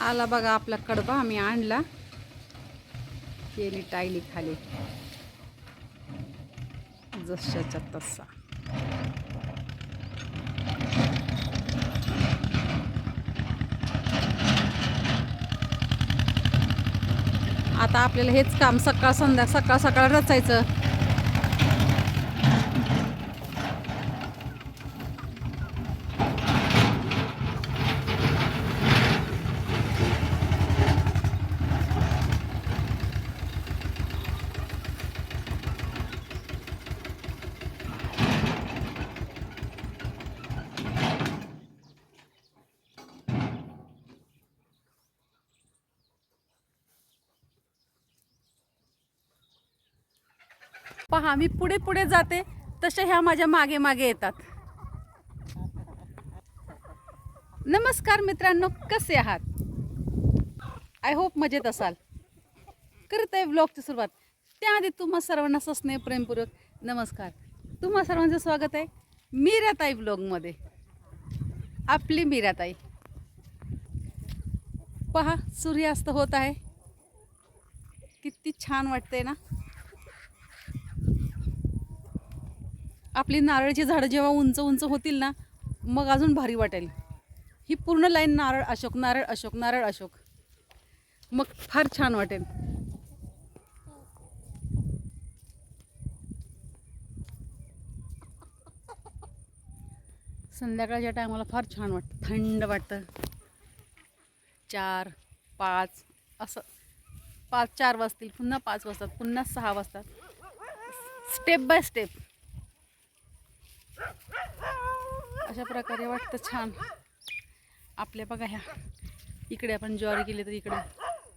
आला बघा आपला कडबा आम्ही आणला. केली टायली खाली. जशाच्या तसा. आता आपल्याला हेच काम सकाळ संध्या सकाळ सकाळ रचायचं. पहा मी पुढे पुढे जाते तसे ह्या माझ्या मागे मागे येतात. नमस्कार मित्रांनो कसे आहात? आय होप मजेत असाल. करत आहे ब्लॉगची सुरुवात. त्याआधी तुम्हा सर्वांना सस्नेह प्रेमपूर्वक नमस्कार. तुम्हा सर्वांचं स्वागत आहे मीराताई ब्लॉगमध्ये आपली मीराताई. पहा सूर्यास्त होत आहे. किती छान वाटते ना? आपली नारळाची झाडं जेव्हा उंच उंच होतील ना मग अजून भारी वाटेल. ही पूर्ण लाईन नारळ अशोक नारळ अशोक नारळ अशोक. मग फार छान वाटेल. संध्याकाळच्या टायमाला फार छान वाटतं थंड वाटतं. चार पाच असं. पाच चार वाजतील पुन्हा पाच वाजतात पुन्हा सहा वाजतात. Step by step. अशा प्रकारे वाटतं छान. आपल्या बघा ह्या. इकडे आपण ज्वारी केली तर इकडे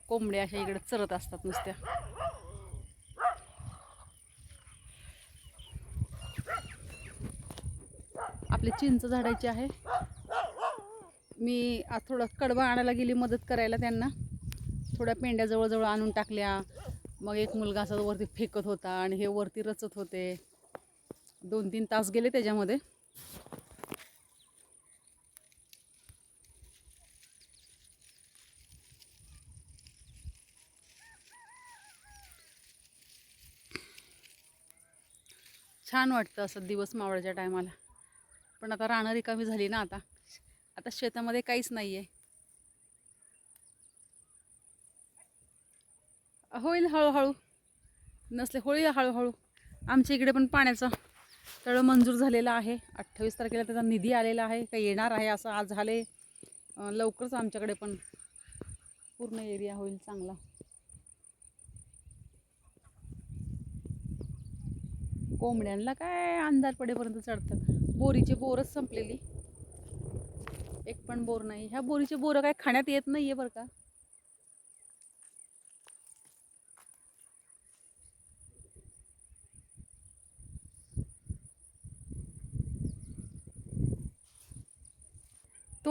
कोंबड्या अशा इकडे चरत असतात नुसत्या. आपले चिंच झाडायची आहे. मी आज थोडं कडबा आणायला गेली मदत करायला त्यांना. थोड्या पेंड्या जवळजवळ आणून टाकल्या. मग एक मुलगा असा वरती फेकत होता आणि हे वरती रचत होते. दोन तीन तास गेले त्याच्यामध्ये. छान वाटतं असं दिवस मावळच्या टायमाला. पण आता राहणं रिकामी झाली ना आता. आता शेतामध्ये काहीच नाही आहे होईल हळूहळू. नसले होईल हळूहळू. आमच्या इकडे पण पाण्याचं तळं मंजूर झालेलं आहे. अठ्ठावीस तारखेला त्याचा निधी आलेला आहे. का येणार आहे असं आज झाले लवकरच आमच्याकडे पण पूर्ण एरिया होईल चांगला. कोंबड्यांना काय अंधार पडेपर्यंत चढतात. बोरीची बोरच संपलेली. एक पण बोर नाही. ह्या बोरीचे बोरं काय खाण्यात येत नाहीये बरं का.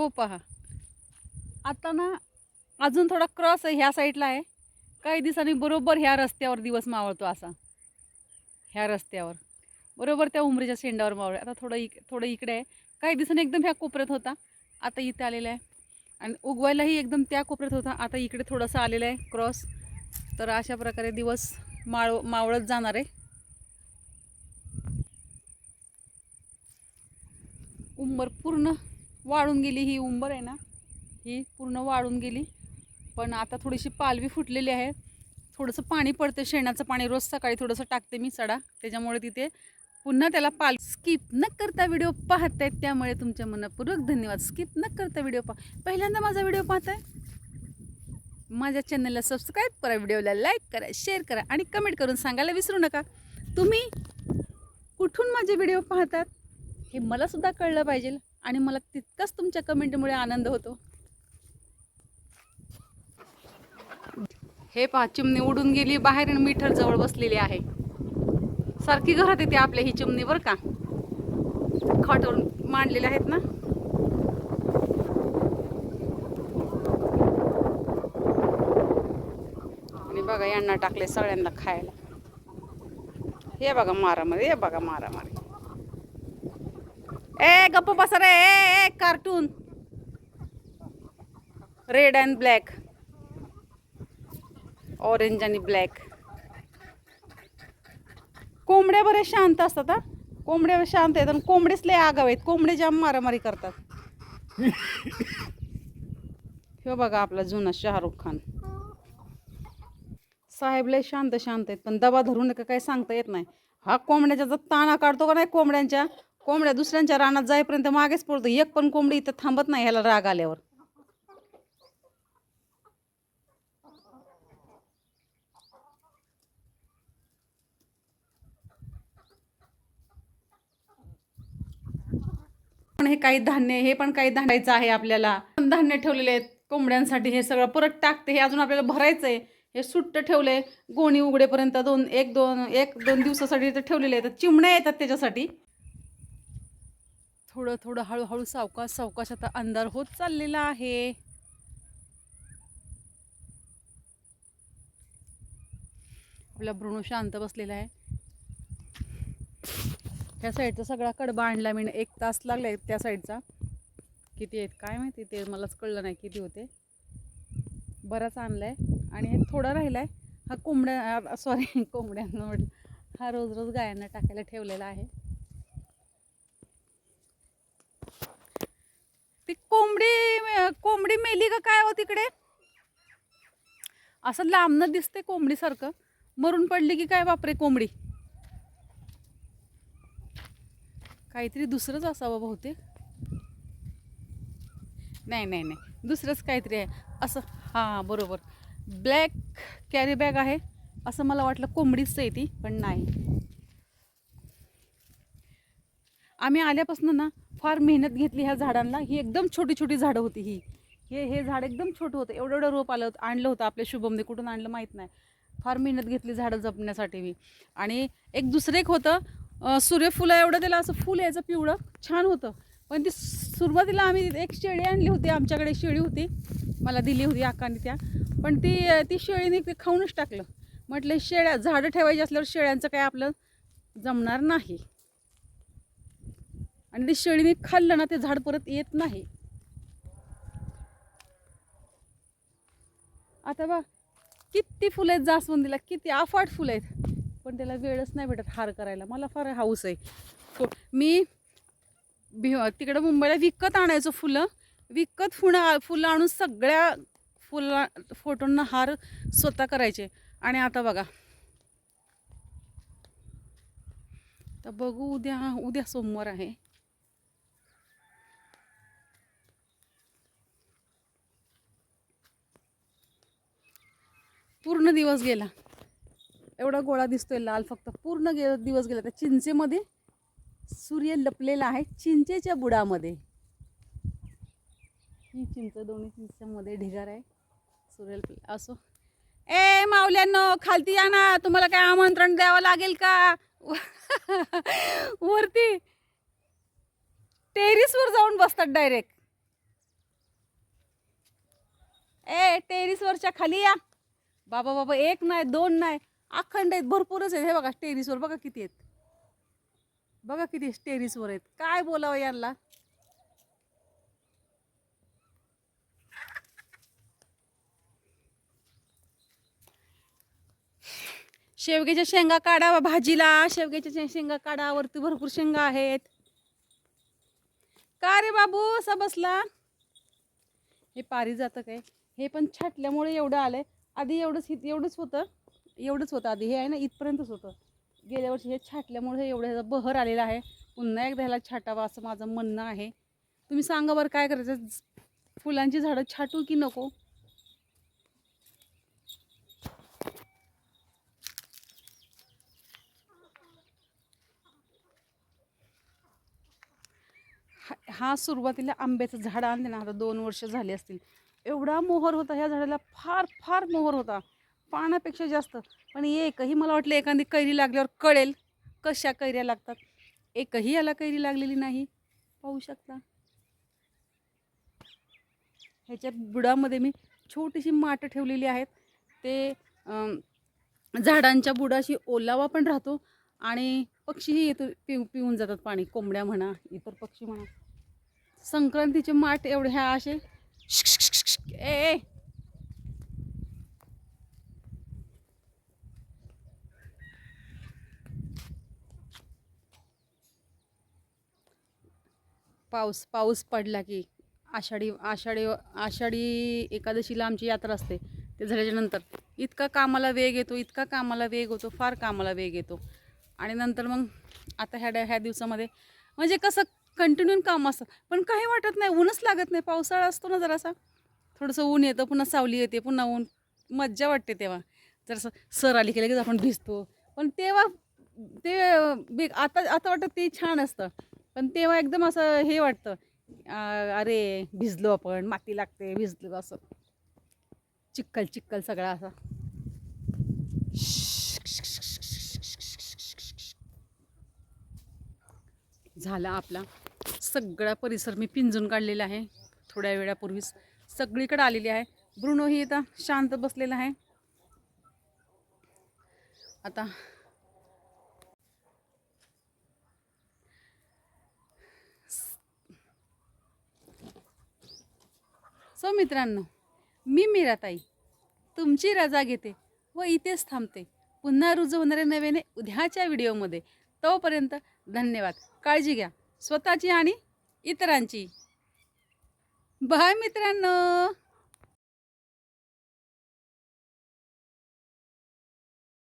तो पहा. आता ना अजून थोडा क्रॉस ह्या साईडला आहे. काही दिवसांनी बरोबर ह्या रस्त्यावर दिवस मावळतो असा. ह्या रस्त्यावर. बरोबर त्या उमरीच्या शेंडावर मावळ. आता थोडं इक थोडं इकडे आहे. काही दिवसांनी एकदम ह्या कोपऱ्यात होता. आता इथे आलेला आहे. आणि उगवायलाही एकदम त्या कोपऱ्यात होता. आता इकडे थोडंसं आलेलं आहे क्रॉस. तर अशा प्रकारे दिवस माळ मावळत जाणार आहे. उंबर पूर्ण वाळून गेली ही उंबर आहे ना ही पूर्ण वाळून गेली. पण आता थोडीशी पालवी फुटलेली आहे. थोडंसं पाणी पडते शेणाचं पाणी रोज सकाळी थोडंसं टाकते मी सडा. त्याच्यामुळे तिथे पुन्हा त्याला पाल स्किप न करता व्हिडिओ पाहत आहेत त्यामुळे तुमच्या मनपूर्वक धन्यवाद. स्किप न करता व्हिडिओ पा पहिल्यांदा माझा व्हिडिओ पाहताय? माझ्या चॅनलला सबस्क्राईब करा व्हिडिओला लाईक करा शेअर करा आणि कमेंट करून सांगायला विसरू नका. तुम्ही कुठून माझे व्हिडिओ पाहतात हे मलासुद्धा कळलं पाहिजे. आणि मला तितकाच तुमच्या कमेंटमुळे आनंद होतो. हे पहा चिमणी उडून गेली बाहेर आणि मीटर जवळ बसलेली आहे. सारखी घरात येते आपल्या ही चिमणी बरं का? खाटावरून मांडलेले आहेत ना? आणि बघा यांना टाकले सगळ्यांना खायला. हे बघा मारामारी हे बघा मारामारी. ए गप्प बसा रे. ए, ए cartoon red and black orange आणि ब्लॅक कोंबड्या बरे शांत असतात हा? कोंबड्या शांत आहेत आणि कोंबडेच लय आगाव आहेत. कोंबडे जाम मारामारी करतात. हे बघा आपला जुना शाहरुख खान. साहेब लय शांत शांत आहेत पण दबा धरून नका काय सांगता येत नाही. हा कोंबड्याचा जर ताणा काढतो का नाही कोंबड्यांच्या कोंबड्या दुसऱ्यांच्या रानात जाईपर्यंत मागेच पडतो. एक पण कोंबडी इथं थांबत नाही ह्याला राग आल्यावर. पण हे काही धान्य हे पण काही धान्याचं आहे आपल्याला. पण धान्य ठेवलेले आहेत कोंबड्यांसाठी हे सगळं परत टाकते हे अजून आपल्याला भरायचं आहे हे सुट्ट ठेवले गोणी उघडेपर्यंत दोन एक दोन एक दोन दिवसासाठी इथं ठेवलेले आहेत. चिमण्या येतात त्याच्यासाठी. थोडं थोडं हळूहळू सावकाश सावकाश आता अंधार होत चाललेला आहे. आपला ब्रुणू शांत बसलेला आहे. त्या साईडचा सगळा कडबा आणला मी एक तास लागला त्या साईडचा. किती आहेत काय माहिती ते मलाच कळलं नाही किती होते. बराच आणलाय आणि एक थोडा राहिलाय. हा कोंबड्या सॉरी कोंबड्यांना म्हटलं. हा रोज रोज गायांना टाकायला ठेवलेला आहे. ती कोंबडी कोंबडी मेली का काय हो तिकडे? असं लांबनं दिसते कोंबडीसारखं. मरून पडली की काय बापरे कोंबडी? काहीतरी दुसरंच असावं बहुतेक. नाही नाही नाही. दुसरंच काहीतरी आहे. असं हां बरोबर. ब्लॅक कॅरी बॅग आहे. असं मला वाटलं कोंबडीच आहे ती पण नाही. आम्ही आल्यापासून ना फार मेहनत घेतली ह्या झाडांना. ही एकदम छोटी छोटी झाडं होती ही. हे हे झाड एकदम छोटं होतं. एवढं एवढं रोप आलं होतं आणलं होतं आपल्या शुभमने. कुठून आणलं माहीत नाही. फार मेहनत घेतली झाडं जपण्यासाठी मी. आणि एक दुसरं एक होतं सूर्यफुलं एवढं त्याला असं फुल यायचं पिवळं. छान होतं. पण ती सुरुवातीला आम्ही एक शेळी आणली होती. आमच्याकडे शेळी होती. मला दिली होती आकाने त्या. पण ती ती शेळीने ते खाऊनच टाकलं. म्हटलं शेळ्या झाडं ठेवायची असल्यावर शेळ्यांचं काय आपलं जमणार नाही. आणि ते शेळीने खाल्लं ना ते झाड परत येत नाही. आता बा किती फुलं आहेत जास्वंदीला किती अफाट फुलं आहेत. पण त्याला वेळच नाही भेटत हार करायला. मला फार हाऊस आहे. हो, मी भि तिकडं मुंबईला विकत आणायचो फुलं. विकत फुलं फुलं आणून सगळ्या फुला फोटोंना हार स्वतः करायचे. आणि आता बघा. तर बघू उद्या उद्या सोमवार आहे. पूर्ण दिवस गेला. एवढा गोळा दिसतोय लाल फक्त. पूर्ण गे दिवस गेला. त्या चिंचेमध्ये सूर्य लपलेला आहे चिंचेच्या बुडामध्ये. ही चिंच दोन्ही चिंचेमध्ये ढिगार आहे. सूर्य असो. ए मावल्यांनो खालती या ना. तुम्हाला काय आमंत्रण द्यावं लागेल का? वरती. टेरिसवर जाऊन बसतात डायरेक्ट. ए टेरिसवरच्या खाली या. बाबा बाबा एक नाही दोन नाही. अखंड आहेत भरपूरच आहेत. हे बघा टेरिसवर बघा किती आहेत. बघा किती टेरिसवर आहेत. काय बोलावं यांना? शेवग्याच्या शेंगा काढा भाजीला. शेवग्याच्या शेंगा काढा. वरती भरपूर शेंगा आहेत. का रे बाबू? असा बसला. हे पारी जातं काय? हे पण छाटल्यामुळे एवढं आलंय. आधी एवढंच हित एवढंच होतं. एवढंच होतं आधी. हे आहे ना इथपर्यंतच होतं. गेल्या वर्षी हे छाटल्यामुळे हे एवढं ह्याचा बहर आलेला आहे. पुन्हा एकदा ह्याला छाटावा असं माझं म्हणणं आहे. तुम्ही सांगा बरं काय करायचं? फुलांची झाडं छाटू की नको? हा- सुरुवातीला आंब्याचं झाड आणले ना आता दोन वर्ष झाले असतील. एवढा मोहर होता ह्या झाडाला फार फार मोहर होता. पानापेक्षा जास्त. पण एकही मला वाटलं एखादी कैरी लागल्यावर कळेल कशा कैऱ्या लागतात. एकही याला कैरी लागलेली नाही. पाहू शकता. ह्याच्या बुडामध्ये मी छोटीशी माठ ठेवलेली आहेत. ते झाडांच्या बुडाशी ओलावा पण राहतो आणि पक्षीही येतो पिऊ पिऊन जातात पाणी. कोंबड्या म्हणा इतर पक्षी म्हणा. संक्रांतीचे माठ एवढे ह्या असे ए पाऊस पाऊस पडला की आषाढी आषाढी आषाढी एकादशीला आमची यात्रा असते. ते झाल्याच्यानंतर इतका कामाला वेग येतो इतका कामाला वेग होतो फार कामाला वेग येतो. आणि नंतर मग आता ह्या ह्या दिवसामध्ये म्हणजे कसं कंटिन्यू काम असतं पण काही वाटत नाही ऊनच लागत नाही. पावसाळा असतो ना जरासा. थोडंसं ऊन येतं पुन्हा सावली येते पुन्हा ऊन. मज्जा वाटते तेव्हा. जर सर आली की लगेच आपण भिजतो. पण तेव्हा ते बे आता आता वाटतं ते छान असतं. पण तेव्हा एकदम असं हे वाटतं. अरे भिजलो आपण माती लागते भिजलो असं. चिक्कल चिक्कल सगळा असा. झाला आपला सगळा परिसर. मी पिंजून काढलेला आहे थोड्या वेळापूर्वीच. सगळीकडे आलेली आहे. ब्रुनो ही आता शांत बसलेला आहे. आता सो मित्रांनो मी मीराताई तुमची रजा घेते व इथेच थांबते. पुन्हा रुजू होणाऱ्या नव्याने उद्याच्या व्हिडिओमध्ये. तोपर्यंत धन्यवाद. काळजी घ्या. स्वतःची आणि इतरांची. बाय मित्रांनो.